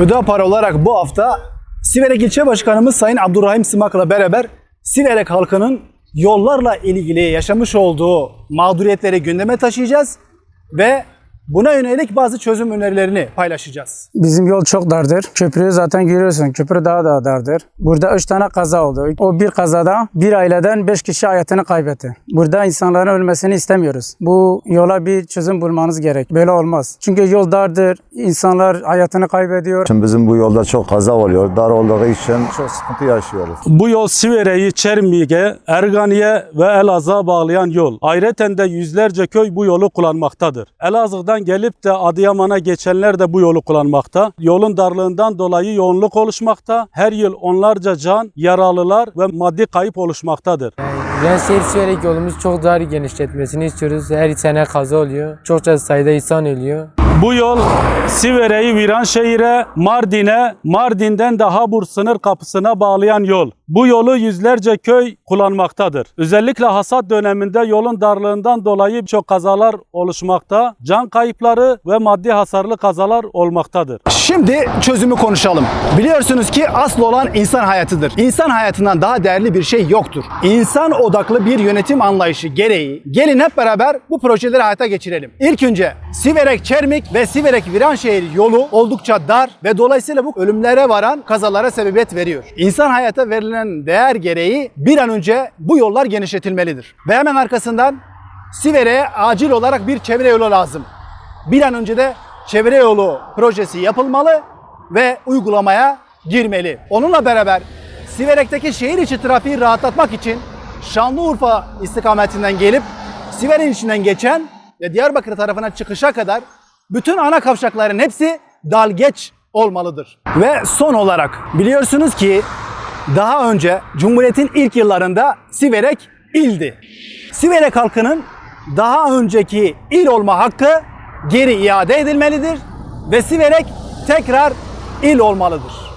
Hüdapar olarak bu hafta Siverek İlçe Başkanımız Sayın Abdurrahim Sımak'la beraber Siverek halkının yollarla ilgili yaşamış olduğu mağduriyetleri gündeme taşıyacağız ve buna yönelik bazı çözüm önerilerini paylaşacağız. Bizim yol çok dardır. Köprüyü zaten görüyorsun. Köprü daha da dardır. Burada üç tane kaza oldu. O bir kazada bir aileden beş kişi hayatını kaybetti. Burada insanların ölmesini istemiyoruz. Bu yola bir çözüm bulmanız gerek. Böyle olmaz. Çünkü yol dardır. İnsanlar hayatını kaybediyor. Şimdi bizim bu yolda çok kaza oluyor. Dar olduğu için çok sıkıntı yaşıyoruz. Bu yol Sivere'yi Çermik'e, Ergani'ye ve Elazığ'a bağlayan yol. Ayrıca de yüzlerce köy bu yolu kullanmaktadır. Elazığ'dan gelip de Adıyaman'a geçenler de bu yolu kullanmakta. Yolun darlığından dolayı yoğunluk oluşmakta. Her yıl onlarca can, yaralılar ve maddi kayıp oluşmaktadır. Viranşehir Siverek yolumuz çok dar genişletmesini istiyoruz. Her sene kaza oluyor. Çokça sayıda insan ölüyor. Bu yol Sivere'yi Viranşehir'e, Mardin'e, Mardin'den de Habur sınır kapısına bağlayan yol. Bu yolu yüzlerce köy kullanmaktadır. Özellikle hasat döneminde yolun darlığından dolayı çok kazalar oluşmakta, can kayıpları ve maddi hasarlı kazalar olmaktadır. Şimdi çözümü konuşalım. Biliyorsunuz ki asıl olan insan hayatıdır. İnsan hayatından daha değerli bir şey yoktur. İnsan odaklı bir yönetim anlayışı gereği gelin hep beraber bu projeleri hayata geçirelim. İlk önce Siverek Çermik ve Siverek Viranşehir yolu oldukça dar ve dolayısıyla bu ölümlere varan kazalara sebebiyet veriyor. İnsan hayata verilen değer gereği bir an önce bu yollar genişletilmelidir. Ve hemen arkasından Siverek'e acil olarak bir çevre yolu lazım. Bir an önce de çevre yolu projesi yapılmalı ve uygulamaya girmeli. Onunla beraber Siverek'teki şehir içi trafiği rahatlatmak için Şanlıurfa istikametinden gelip Siverek içinden geçen ve Diyarbakır tarafına çıkışa kadar bütün ana kavşakların hepsi dalgeç olmalıdır. Ve son olarak biliyorsunuz ki daha önce Cumhuriyet'in ilk yıllarında Siverek ildi. Siverek halkının daha önceki il olma hakkı geri iade edilmelidir ve Siverek tekrar il olmalıdır.